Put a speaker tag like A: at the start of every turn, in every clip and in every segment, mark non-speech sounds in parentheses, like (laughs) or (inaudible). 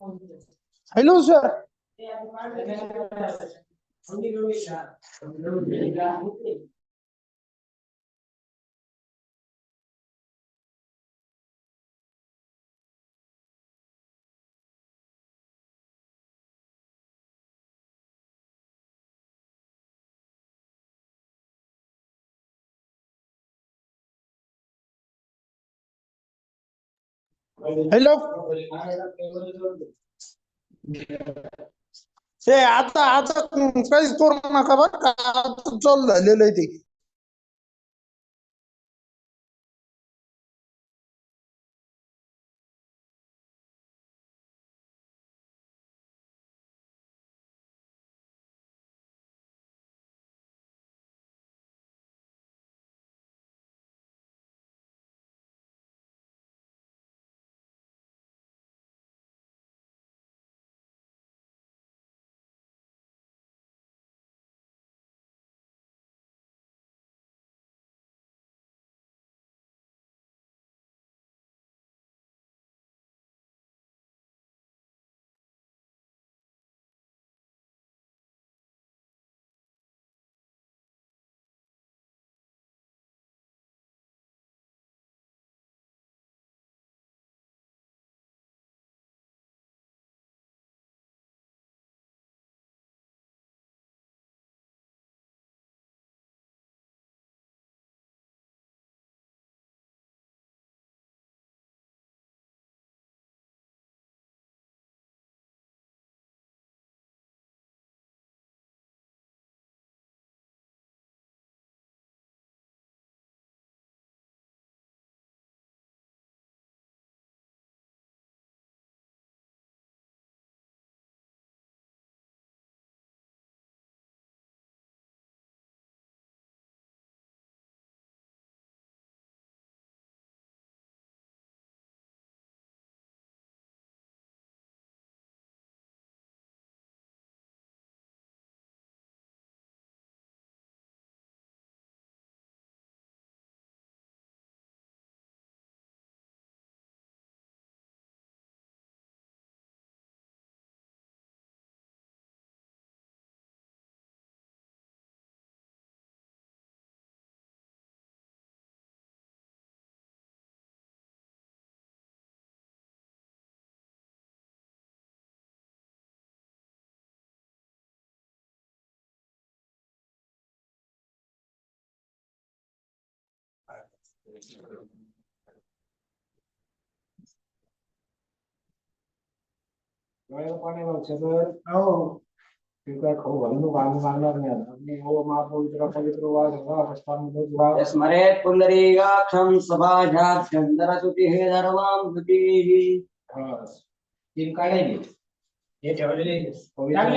A: Hello sir hello. ते आता आता काहीच करू नका बरं का. आता चालू झालेलं आहे ते.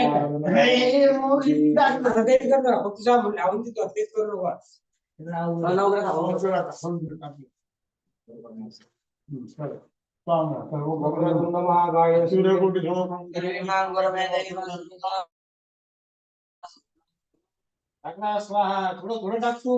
B: का?
C: महाराजांना-
B: नाही, मग इथं टाकलं. आता तेच कर ना. फक्त जा देतो, तेच करू
C: सूर्यकोटी स्वाहा थोडं थोडं टाकतो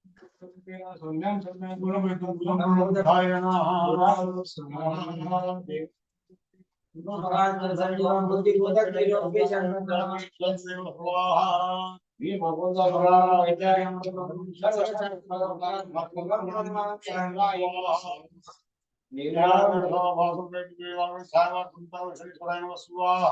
D: गौरी नारायण नमोस्तुते स्वाहा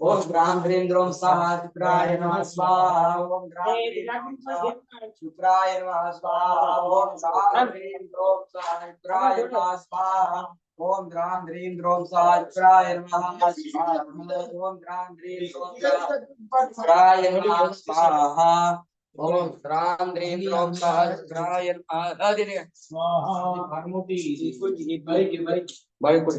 C: शुभ कुंजित परीक्षा मन पूर्व धान संविधान स्थापित देवता नाम प्रीत्यर्थम सुप्रत देवता प्रीत्यर्थम उत्तर के दिन उद्योग करिष्ये पाणी सोडून दे तो हा मंडळ टाका तो माळगे शुक्राय नमः स्वाहा
E: ओम रामचंद्रों साजुप्राय ओम रामचंद्रों साजुप्राय ओम रामचंद्रों साजुप्राय नमः स्वाहा ओम रामचंद्रों शुक्राय नमः स्वाहा ओम रामचंद्रों साजुप्राय नमः स्वाहा ओम रामचंद्रों साजुप्राय नमः स्वाहा ओम रामचंद्रों साजुप्राय नमः स्वाहा ओम रामचंद्रों साजुप्राय नमः अरे
C: स्वाहा भानुमती बाईक आहे, बाईक
E: बाई पुढे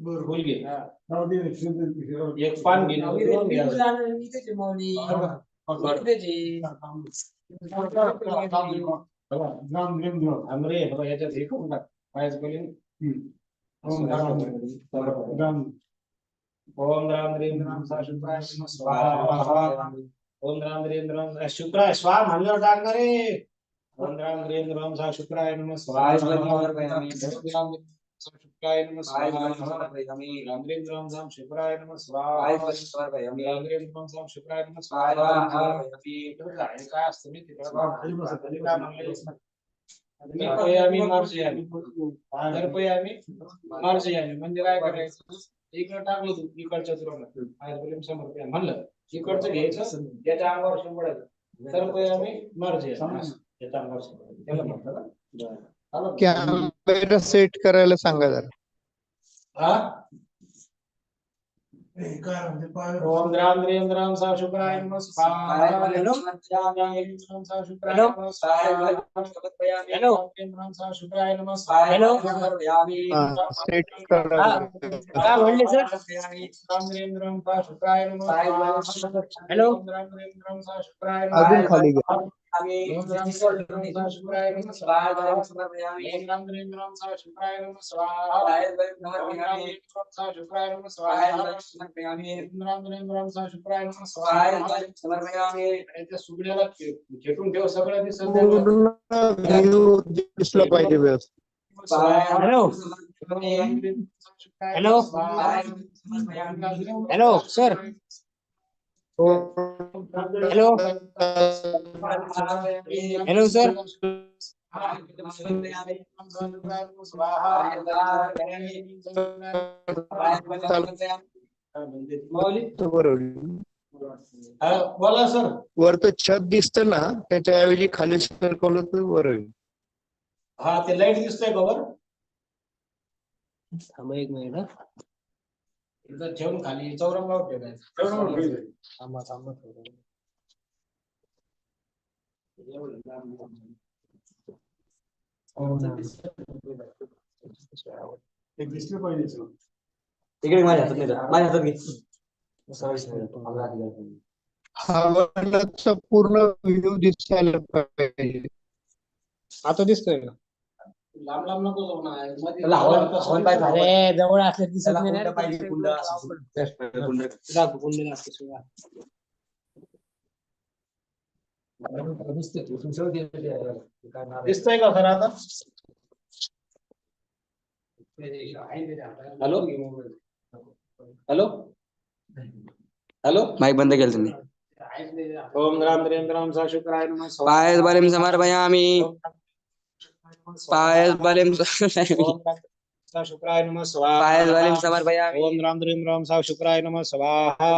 C: फुल घे एक पान घे द्रोण घे हमरे बघा याच्यात हे करून टाक पायाच बोलीन ओम राम ओम राम ह्रीम राम सा शुक्राय नमः स्वाहा ओम राम ह्रीम राम शुक्राय स्वाहा म्हणलं टाक ना रे ओम राम ह्रीम राम सा शुक्राय नमः स्वाहा ह्रीं नमः स्वाहा राम राम साम नमः साम नमः हे म्हणजे काय करायचं इकडे टाकलं तू इकडच्या म्हणलं इकडचं घ्यायचं त्याच्या अंगावर शिंपडायचं त्याच्या अंगावर शिंपडायचं त्याला म्हणतात ना? आलं?
F: सेट करायला सांगा जरा.
C: हा? ओम राम ह्रीम सा शुक्राय नमः स्वाहा ओम राम ह्रीं राम सा शुक्राय नमः स्वाहा
E: Hello.
C: ओम ह्रीं राम सा शुक्राय नमः स्वाहा
F: सेट करा
E: काय म्हणले सर.
C: राम ह्रीं राम सा शुक्राय नमः स्वाहा
E: Hello.
C: ओम राम ह्रीं सा शुक्राय नमः
F: अजून खाली घ्या.
C: ओम राम ह्रीं राम सा शुक्राय नमः स्वाहा ओम राम ह्रीं राम सा शुक्राय नमः स्वाहा ओम राम ह्रीं राम सा शुक्राय नमः स्वाहा ओम राम ह्रीं राम सा शुक्राय नमः स्वाहा त्या सुगड्याला खे- खेटून ठेव सगळं दिसत
F: पूर्ण व्ह्यू दिसला पाहिजे व्यवस्थित
E: hello
C: hello
E: hello sir Hello hello
F: sir
C: बोला सर
F: वरतं छत दिसतं ना त्याच्याऐवजी खाली सरकवलं तर बरं होईल.
C: हा ते लाईट दिसतंय का वर
E: थांबा एक मिनिट हं.
C: इथं ठेवून खाली चौरंगावर ठेवायचं.
E: थांबा थांबा थोडं.
C: ते दिसलं पाहिजे.
E: इकडे माझ्या हातात नाही धर. माझ्या हातात घे.
F: हवानाचा पूर्ण व्ह्यू दिसायला पाहिजे.
E: आता दिसतोय का?
C: लांब लांब नको जाऊ ना मध्ये
E: त्याला हवन- हवन पाहिजे.
B: अरे जवळ असले दिसत नाही ना
E: पाहिजे, कुंड कुंड.
B: कुंड लागते सगळं.
C: दिसतंय का सर आता?
E: हॅलो? हॅलो? हॅलो? माईक बंद केलं तुम्ही.
C: ओम राम राम सा शुक्राय नमः
E: पायस बलिम समर्पयामि बलिम
C: ओम राम (laughs) शुक्राय नमः स्वाहा।
E: पायस बलिम समर्पयामि
C: ओम राम ह्रीं राम सा शुक्राय नमः स्वाहा।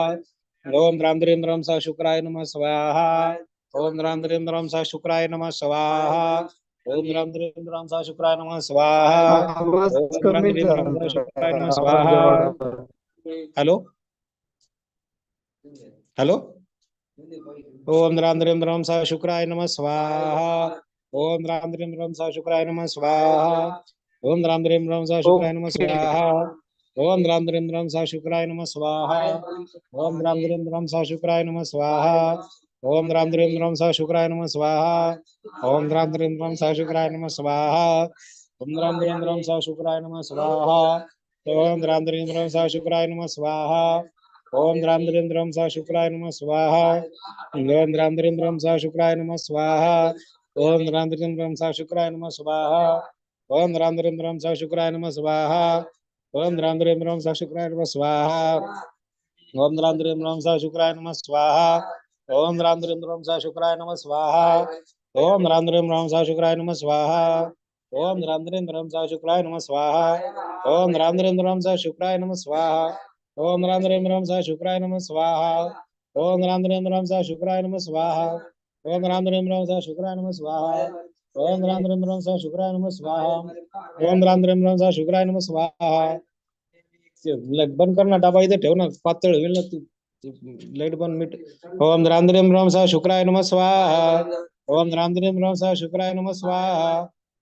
C: ओम राम ह्रीं राम सा शुक्राय नमः स्वाहा। ओम राम ह्रीं राम सा शुक्राय नमः स्वाहा। ओम रामद्रेंद्राम सा शुक्राय नमः स्वाहा। ओम
F: कमी
C: रामद्रेंद्राम सा शुक्राय नमः स्वाहा। हॅलो? हॅलो? ओम रामद्रेंद्राम सा शुक्राय नमः स्वाहा। ओम रामद्रेंद्राम सा शुक्राय नमः स्वाहा ओम रामद्रेंद्राम सा शुक्राय नमः स्वाहा ओम रामद्रेंद्राम सा शुक्राय नमः स्वाहा ओम रामद्रेंद्राम सा शुक्राय नमः स्वाहा ओम रामद्रेंद्राम सा शुक्राय नमः स्वाहा ओम रामद्रेंद्राम सा शुक्राय नमः स्वाहा ओम रामद्रेंद्राम सा शुक्राय नमः स्वाहा ओम रामद्रेंद्राम सा शुक्राय नमः स्वाहा ओम रामद्रेंद्राम सा शुक्राय नमः स्वाहा ओम रामद्रेंद्राम सा शुक्राय नमः स्वाहा ओम रामचंद्रम सा शुक्राय नम स्वाहा ओम रामचंद्रम सा शुक्राय नम स्वाहा ओम रामचंद्रम सा शुक्राय नम स्वाहा ओम रामचंद्रम सा शुक्राय नम स्वाहा ओम रामचंद्रम सा शुक्राय नम स्वाहा ओम रामचंद्रम सा शुक्राय नम स्वाहा ओम रामचंद्रम सा शुक्राय नम स्वाहा ओम रामचंद्रम सा शुक्राय नम स्वाहा ओम रामचंद्रम सा शुक्राय नम स्वाहा ओम रामचंद्रम सा शुक्राय नम स्वाहा ओम रामद्रेंद्राम सा शुक्राय नमः स्वाहा ओम रामद्रेंद्राम सा शुक्राय नमः स्वाहा ओम रामद्रेंद्राम सा शुक्राय नमः स्वाहा बंद कर ना डबा इथे ठेव ना पातळ होईल ना तू लाईट बंद मीठ ओम रामद्रेंद्राम सा शुक्राय नमः स्वाहा ओम रामद्रेंद्राम सा शुक्राय नमः स्वाहा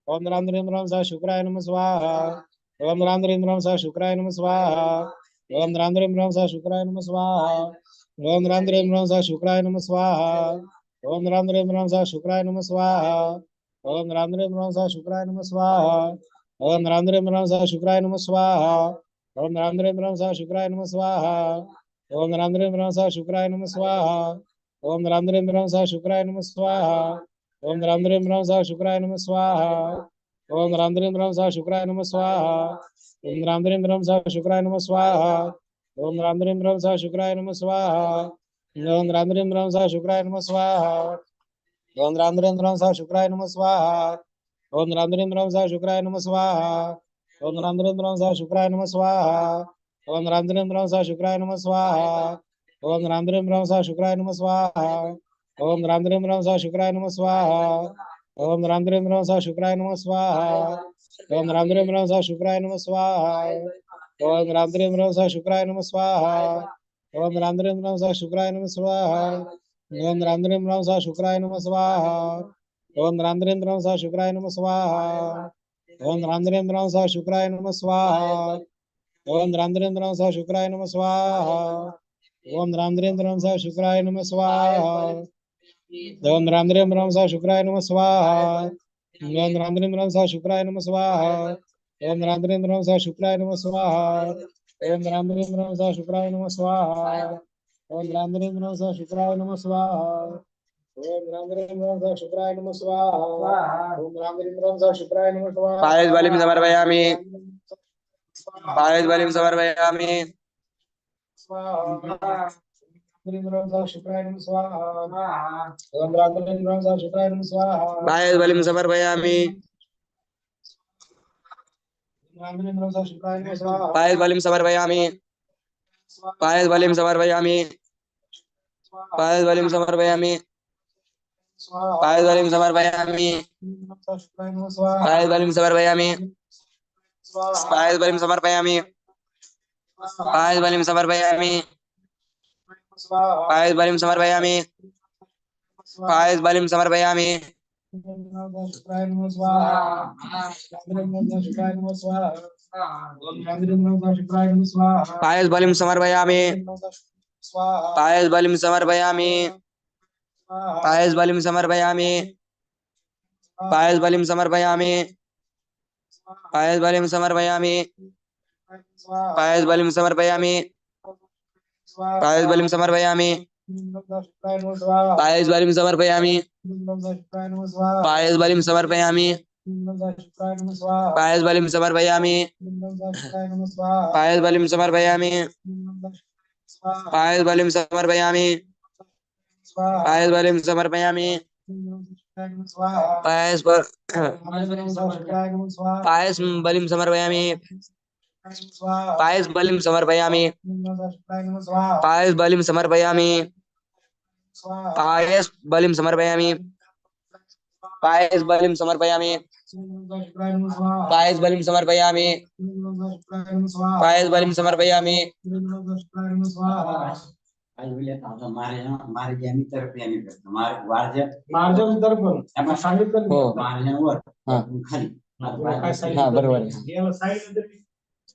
C: ओम रामद्रेंद्राम सा शुक्राय नमः स्वाहा ओम रामद्रेंद्राम सा शुक्राय नमः स्वाहा ओम रामद्रेंद्राम सा शुक्राय नमः स्वाहा ओम रामद्रेंद्राम सा शुक्राय नमः स्वाहा ओम रामद्रेंद्राम सा शुक्राय नम स्वाहा ओम रामद्रेंद्राम सा शुक्राय नम स्वाहा ओम रामद्रेंद्राम सा शुक्राय नम स्वाहा ओम रामद्रेंद्राम सा शुक्राय नम स्वाहा ओम रामद्रेंद्राम सा शुक्राय नम स्वाहा ओम रामद्रेंद्राम सा शुक्राय नम स्वाहा ओम रामद्रेंद्राम सा शुक्राय नम स्वाहा ओम रामद्रेंद्राम सा शुक्राय नम स्वाहा ओम रामद्रेंद्राम सा शुक्राय नमः स्वाहा ओम रामद्रेंद्राम सा शुक्राय नम स्वाहा ओम रामद्रेंद्राम सा शुक्राय नमः स्वाहा ओम रामद्रेंद्राम सा शुक्राय नमः स्वाहा ओम रामद्रेंद्राम सा शुक्राय नमः स्वाहा ओम रामद्रेंद्राम सा शुक्राय नमः स्वाहा ओम रामद्रेंद्राम सा शुक्राय नमः स्वाहा ओम रामद्रेंद्राम सा शुक्राय नमः स्वाहा ओम रामद्रेंद्राम सा शुक्राय नमः स्वाहा ओम रामद्रेंद्राम सा शुक्राय नमः स्वाहा ओम रामद्रेंद्राम सा शुक्राय नमः स्वाहा ओम रामद्रेंद्राम सा शुक्राय नमः स्वाहा ओम रामद्रेंद्राम सा शुक्राय नमः स्वाहा ओम रामद्रेंद्राम सा शुक्राय नमः स्वाहा ओम रामद्रेंद्राम सा शुक्राय नमः स्वाहा ओम रामद्रेंद्राम सा शुक्राय नमः स्वाहा ओम रामद्रेंद्राम सा शुक्राय नमः स्वाहा ओम रामद्रेंद्राम सा शुक्राय नमः स्वाहा ओम रामद्रेंद्राम सा शुक्राय नमः स्वाहा ओम रामद्रेंद्राम सा शुक्राय नमः स्वाहा ओम रामद्रेंद्राम सा शुक्राय नमः स्वाहा ओम राम रीम रम स शुक्राय नम स्वाहा ओम राम रीम रम स शुक्राय नम स्वाहा ओम राम रीम रम स शुक्राय नम स्वाहा ओम राम रीम रम स शुक्राय नम स्वाहा
E: पायस वाली में समर्पयामि पायस वाली में
C: समर्पयामि स्वाहा शुक्राय नम स्वाहा ओम राम रीम रम स शुक्राय नम स्वाहा
E: पायस
C: वाली में समर्पयामि
E: पायस बलिं समर्पयामि पायस बलिं समर्पयामि पायस बलिं समर्पयामि पायस बलिं समर्पयामि पायस बलिं समर्पयामि पायस बलिं समर्पयामि पायस बलिं समर्पयामि पायस बलिं समर्पयामि पायस बलिं समर्पयामि पायस स्वाहा पायल बलिम समर्पयामि पायस बलिम समर्पयामि पायस बलिम समर्पयामि पायस बलिम समर्पयामि पायस बलिम समर्पयामि पायस बलिम समर्पयामि पायस बलिम समर्पयामि पायस्वरिं समर्पयामि पायस्वरिं समर्पयामि पायस्वलिं समर्पयामि पायस्वलिं समर्पयामि पायस्वलिं समर्पयामि पायस्वलिं समर्पयामि पायस बारी में समर्पयामी पायस बारी में समर्पयामी पायस बारी में समर्पयामी पायस पर पायस बलिं समर्पयामि पायस बलिम समर्पयामि। पायस बलिम समर्पयामि। पायस बलिम समर्पयामि। पायस बलिम समर्पयामि। पायस बलिम समर्पयामि। पायस बलिं समर्पयामि। हो। हाँ। हाँ, बरोबर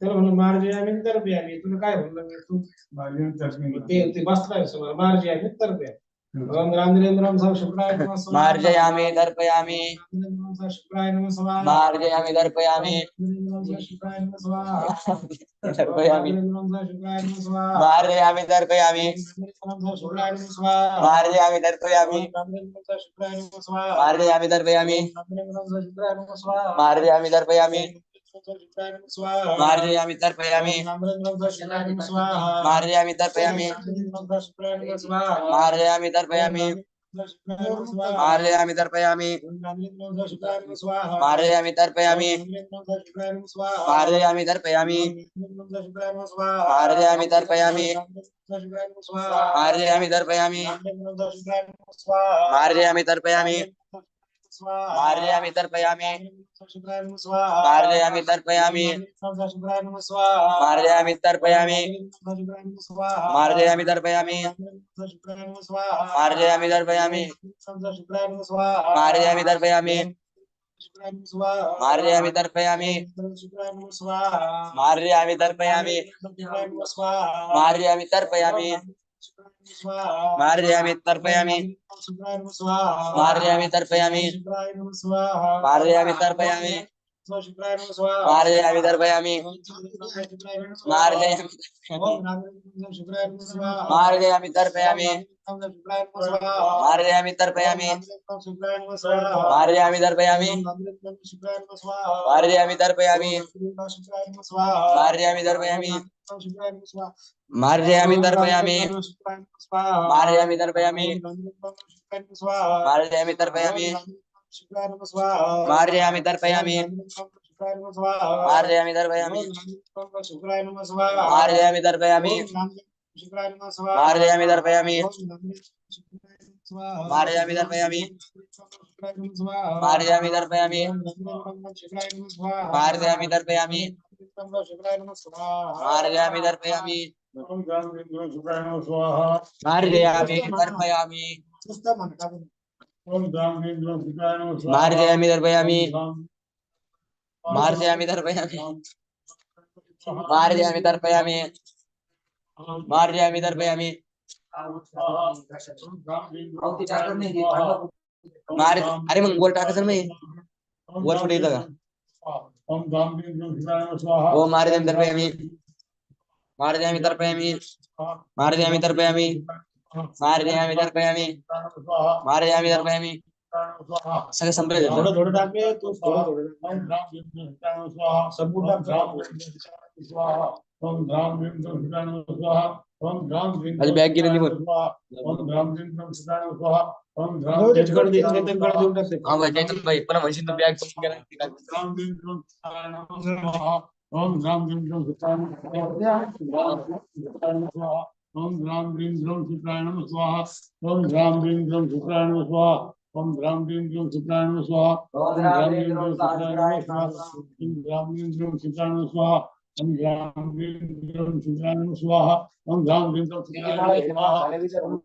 C: त्याला म्हणलं मार्जे आम्ही तर्फे आम्ही तुला काय म्हणलं मी तू ते ते बसलाय समोर मार्जे आम्ही तर्फे ओम रामदेंद्रम सा शुक्राय
E: मार्जयामि तर्पयामि
C: रामदेंद्रम सा शुक्राय नमः स्वाहा
E: मार्जयामि तर्पयामि
C: रामदेंद्रम सा शुक्राय नमः स्वाहा
E: तर्पयामि
C: रामदेंद्रम सा शुक्राय नमः स्वाहा
E: मार्जयामि तर्पयामि
C: रामदेंद्रम सा शुक्राय नमः स्वाहा
E: मार्जयामि तर्पयामि
C: रामदेंद्रम सा शुक्राय नमः स्वाहा
E: मार्जयामि तर्पयामि
C: रामदेंद्रम सा शुक्राय नमः स्वाहा
E: मार्जयामि तर्पयामि मार्यामि तर्पयामि। मार्यामि तर्पयामि। मार्यामि तर्पयामि। मारयामि तर्पयामि। मारयामि तर्पयामि। मारयामि तर्पयामि। मारयामि तर्पयामि। मारयामि तर्पयामि। मारयामि तर्पयामि। मार्जयामि तर्पयामि मार्जयामि तर्पयामि मार्जयामि तर्पयामि मार्जयामि तर्पयामि मार्जयामि तर्पयामि मार्जयामि तर्पयामि मार्यामि तर्पयामि
C: मार्यामि तर्पयामि
E: मार्यामि तर्पयामि।
C: मार्यामि तर्पयामि।
E: मार्यामि तर्पयामि। मार्जयामि तर्पयामि
C: शुक्राय नमः स्वाहा
E: मार्जयामि तर्पयामि
C: शुक्राय नमः स्वाहा
E: मार्जयामि तर्पयामि
C: शुक्राय नमः स्वाहा
E: मार्जयामि तर्पयामि मार्जयामि
C: शुक्राय नमः स्वाहा
E: मार्जयामि तर्पयामि मार्जयामि तर्पयामि मार्जयामि तर्पयामि मार्जयामि तर्पयामि मार्जयामि तर्पयामि मार्जयामि तर्पयामि मार्जयामि तर्पयामि मार्जयामि तर्पयामि मार्जयामि तर्पयामि। मार्जयामि तर्पयामि। मार्जयामि तर्पयामि। मार्जयामि तर्पयामि। मार्जयामि तर्पयामि। मार्जयामि तर्पयामि। मार्जयामि तर्पयामि। मार्जयामि तर्पयामि। मार्जयामि तर्पयामि। मार्जयामि तर्पयामि मार्जयामि तर्पयामि मार्जयामि तर्पयामि मार्जयामि तर्पयामि मार अरे मग गोल टाकायचं ना मग. वर कुठे येतं का? हो मार्जयामि तर्पयामि मार्जयामि तर्पयामि मार्जयामि तर्पयामि मारयामि तर्पयामि मारयामि तर्पयामि सगळे संपले
C: थोडं थोडं टाकले तो थोडं थोडं संपूर्ण
E: आज बॅग गेले निघून चैतन भाई पण म्हणशील तू बॅग
D: ओम ग्राम ग्रीम ग्रम शुक्राय नम स्वाहा। ओम ग्राम ग्रीम ग्रम शुक्राय नम स्वाहा। ओम ग्राम ग्रीम ग्रम शुक्राय नम स्वाहा। ओम ग्राम ग्रीम ग्रम शुक्राय नम स्वाहा। ओम ग्राम ग्रीम ग्रम शुक्राय नम स्वाहा। ओम ग्राम ग्रीम ग्रम शुक्राय नम स्वाहा। ओम ग्राम ग्रीम ग्रम शुक्राय नम स्वाहा।